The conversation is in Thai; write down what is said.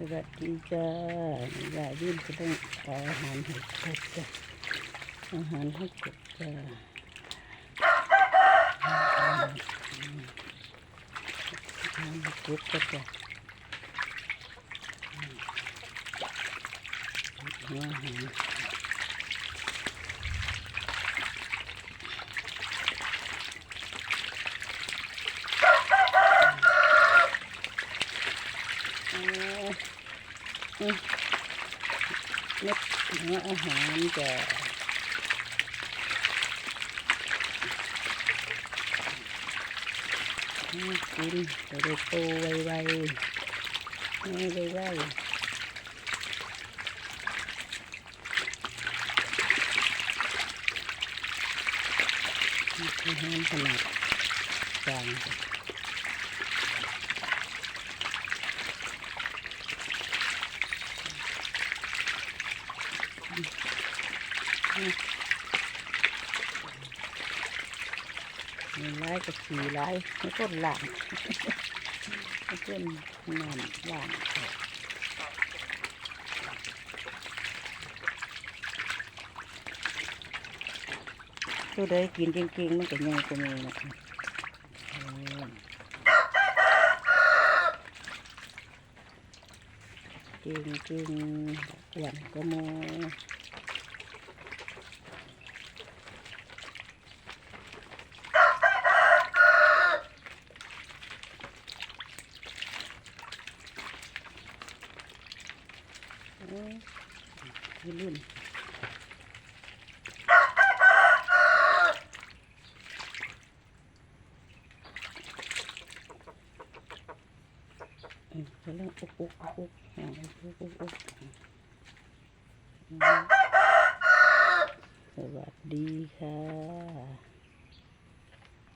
สวัสดีจ้ายายยื่นก็ต้องเอาอาหารให้กบจ้ะอาหารให้กบจ้ะอาหารให้กบก็จ้ะอาหารเอาอืม เม็ดหัวอาหารจ้ะให้กินจะได้โตไวๆให้ไวๆนี่คืออาหารขนาดกลาง มีร้ายกับขี่ร้ายไม่ต้นหลังไม่ต้นนอนหลังตัวใดกินเก่งๆมันก็ง่ายกว่ามือนะคะ จริงจริงอ้วนก็มือเอ้ยวัยรุ่น อืมกำลังอุกอุกอุกอุกอ่าอุกอุกอุกสวัสดีค่ะ